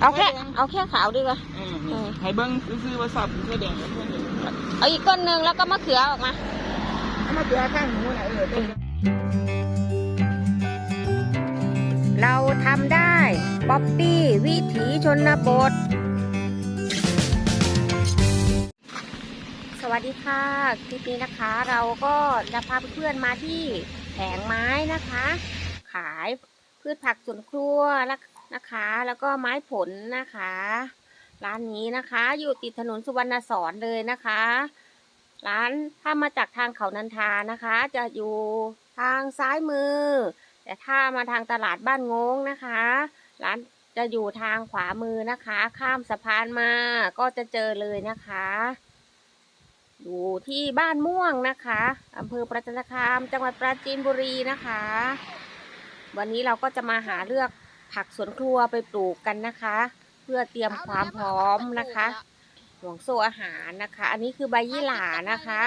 เอาแค่เอาแค่ขาวดีกว่าเออเออให้เบิ้งซื้อๆว่าสับแค่แดงกับแค่แดงเอาอีกต้นหนึ่งแล้วก็มะเขือออกมาเอามาเกลือข้างหมูน่ะเออต้นเราทำได้ป๊อปปี้วิถีชนบท สวัสดีค่ะคลิปนี้นะคะ เราก็จะพาเพื่อนๆมาที่แผงไม้นะคะ ขายพืชผักสวนครัว นะคะ แล้วก็ไม้ผลนะคะ ร้านนี้นะคะ อยู่ติดถนนสุวรรณสอนเลยนะคะ ร้านถ้ามาจากทางเขานันทานะคะ จะอยู่ทางซ้ายมือ แต่ถ้ามาทางตลาดบ้านงงนะคะ ร้านจะอยู่ทางขวามือนะคะ ข้ามสะพานมาก็จะเจอเลยนะคะ อยู่ที่บ้านม่วงนะคะอำเภอประจันตคาม จังหวัดปราจีนบุรีนะคะ วันนี้เราก็จะมาหาเลือก ผักสวนครัวไปปลูกกันนะคะ เพื่อเตรียมความพร้อมนะคะห่วงโซ่อาหารนะคะ อันนี้คือใบยี่หร่านะคะ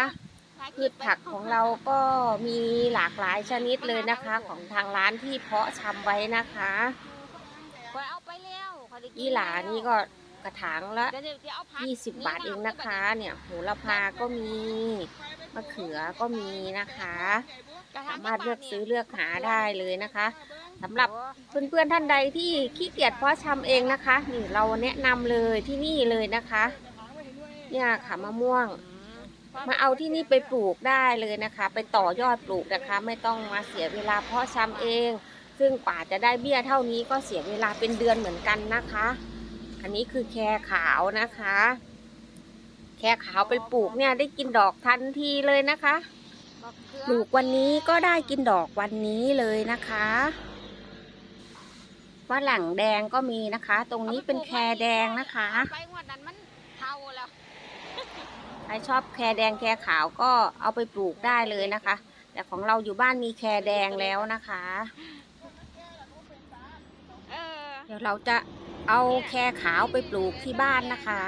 พืชผักของเราก็มีหลากหลายชนิดเลยนะคะ ของทางร้านที่เพาะชำไว้นะคะยี่หร่านี่ก็กระถางละ20 บาทเองนะคะ เนี่ยโหระพาก็มีมะเขือก็มีนะคะ สามารถเลือกซื้อเลือกหาได้เลยนะคะ สำหรับเพื่อนๆท่านใดที่ขี้เกียจเพาะชำเองนะคะ นี่เราแนะนำเลยที่นี่เลยนะคะ เนี่ยค่ะมะม่วง มาเอาที่นี่ไปปลูกได้เลยนะคะ ไปต่อยอดปลูกนะคะ ไม่ต้องมาเสียเวลาเพาะชำเอง ซึ่งกว่าจะได้เบี้ยเท่านี้ก็เสียเวลาเป็นเดือนเหมือนกันนะคะ อันนี้คือแครขาวนะคะ แครขาวไปปลูกเนี่ยได้กินดอกทันทีเลยนะคะปลูกวันนี้ก็ได้กินดอกวันนี้เลยนะคะ ฝรั่งแดงก็มีนะคะ ตรงนี้เป็นแครแดงนะคะไปงวดนั้นมันเท่าแล้วใครชอบแครแดงแครขาวก็เอาไปปลูกได้เลยนะคะ แต่ของเราอยู่บ้านมีแครแดงแล้วนะคะเออเดี๋ยวเราจะเอาแครขาวไปปลูกที่บ้านนะคะ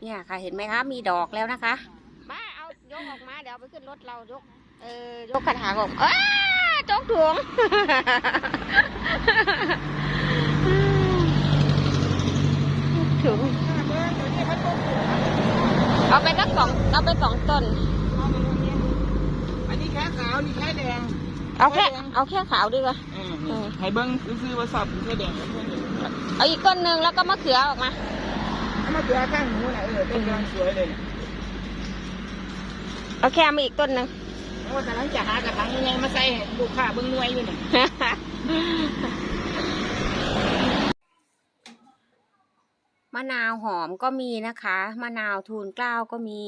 เนี่ยค่ะเห็นไหมคะมีดอกแล้วนะคะมาเอายกออกมาเดี๋ยวเอาไปขึ้นรถเรายกเออยกกระถางออกอ้าจกถุง ถุงเอาไปสักสองเอาไปสองต้น อัน นี้แค่ขาวนี่แค่แดงเอาแค่เอาแค่ขาวดีกว่าเออนี่ให้เบิ้งซื้อๆว่าสับแค่แดงกับแค่แดงเอาอีกต้นหนึ่งแล้วก็มะเขือออกมาเอามาเกลือข้างหมูน่ะเออต้นกำลังสวยเลยเอาแค่มาอีกต้นหนึ่งเพราะว่ากำลังจะหากระถางยังไงมาใส่ให้ลูกค้าเบิ้งหน่วยอยู่เนี่ยมะนาวหอมก็มีนะคะ มะนาวทูนเกล้าก็มี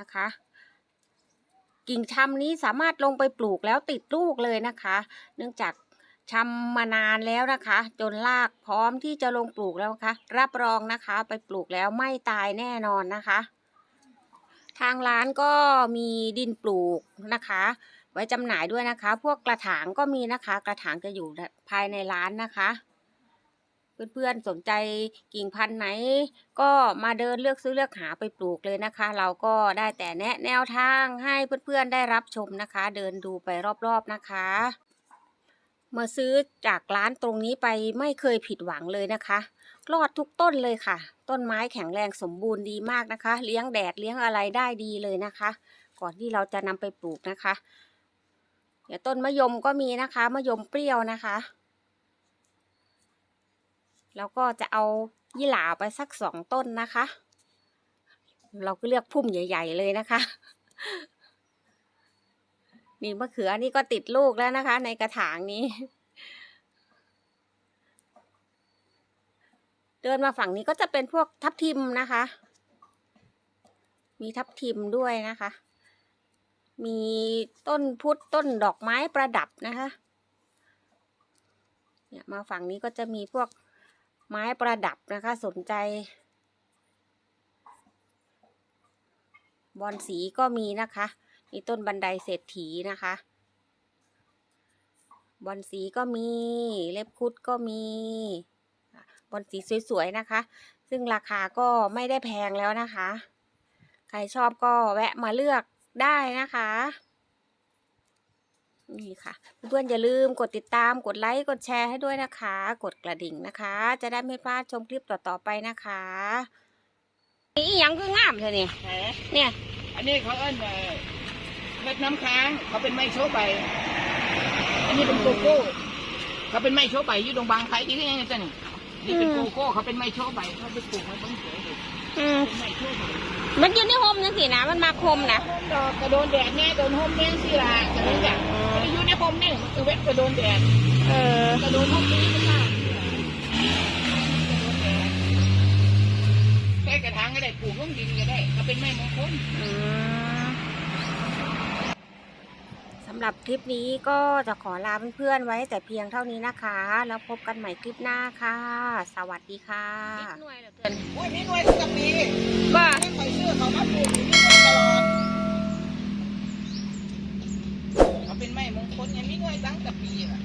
นะคะ กิ่งชำนี้สามารถลงไปปลูกแล้วติดลูกเลยนะคะ เนื่องจากชำมานานแล้วนะคะ จนรากพร้อมที่จะลงปลูกแล้วนะคะ รับรองนะคะไปปลูกแล้วไม่ตายแน่นอนนะคะ ทางร้านก็มีดินปลูกนะคะ ไว้จำหน่ายด้วยนะคะ พวกกระถางก็มีนะคะ กระถางจะอยู่ภายในร้านนะคะ เพื่อนๆสนใจกิ่งพันธุ์ไหน ก็มาเดินเลือกซื้อเลือกหาไปปลูกเลยนะคะ เราก็ได้แต่แนะแนวทางให้เพื่อนๆได้รับชมนะคะ เดินดูไปรอบๆนะคะมาซื้อจากร้านตรงนี้ไปไม่เคยผิดหวังเลยนะคะรอดทุกต้นเลยค่ะ ต้นไม้แข็งแรงสมบูรณ์ดีมากนะคะ เลี้ยงแดดเลี้ยงอะไรได้ดีเลยนะคะ ก่อนที่เราจะนำไปปลูกนะคะเดี๋ยวต้นมะยมก็มีนะคะมะยมเปรี้ยวนะคะ แล้วก็จะเอายี่หร่าไปสักสองต้นนะคะ เราก็เลือกพุ่มใหญ่ ๆ เลยนะคะ นี่มะเขือนี่ก็ติดลูกแล้วนะคะ ในกระถางนี้ เดินมาฝั่งนี้ก็จะเป็นพวกทับทิมนะคะ มีทับทิมด้วยนะคะ มีต้นพุทธต้นดอกไม้ประดับนะคะ เนี่ยมาฝั่งนี้ก็จะมีพวก ไม้ประดับนะคะ สนใจบอนสีก็มีนะคะมีต้นบันไดเศรษฐีนะคะ บอนสีก็มี เล็บคุดก็มี บอนสีสวยๆนะคะ ซึ่งราคาก็ไม่ได้แพงแล้วนะคะ ใครชอบก็แวะมาเลือกได้นะคะ นี่ค่ะ เพื่อนๆอย่าลืมกดติดตามกดไลค์กดแชร์ให้ด้วยนะคะ กดกระดิ่งนะคะ จะได้ไม่พลาดชมคลิปต่อๆไปนะคะนี่อีหยังคืองามเธอนี่แหมเนี่ยอันนี้เขาเอิ้นเอ่อเม็ดน้ำค้างเขาเป็นไม้โชว์ใบอันนี้เป็นโกโก้เขาเป็นไม้โชว์ใบอยู่ตรงบางไผ่ที่นี่ไงจ๊ะนี่นี่เป็นโกโก้เขาเป็นไม้โชว์ใบเขาไปปลูกไว้บนสวนเลยอืมเป็นไม้โชว์ใบมันอยู่ในโฮมนั่นสินะมันมาคมนะโฮมดอกกระโดนแดดแน่โดนโฮมแน่สิล่ะจะรู้จัก ไม่ได้อยู่ในโฮมนี่มันคือเว็บกระโดนแดดเออกระโดนโฮมนี้ไม่ได้แค่กระถางก็ได้ปลูกลงดินก็ได้ก็เป็นไม้มงคลอืมสำหรับคลิปนี้ก็จะขอลาเพื่อนๆไว้แต่เพียงเท่านี้นะคะ แล้วพบกันใหม่คลิปหน้าค่ะ สวัสดีค่ะหน่วยเหลือเกินโอ้ยมีหน่วยทุกปีก็ถ้าคอยซื้อเขามาปลูกอยู่ที่นี่ตลอด คนยังมีหน่วยตั้งแต่ปีอะ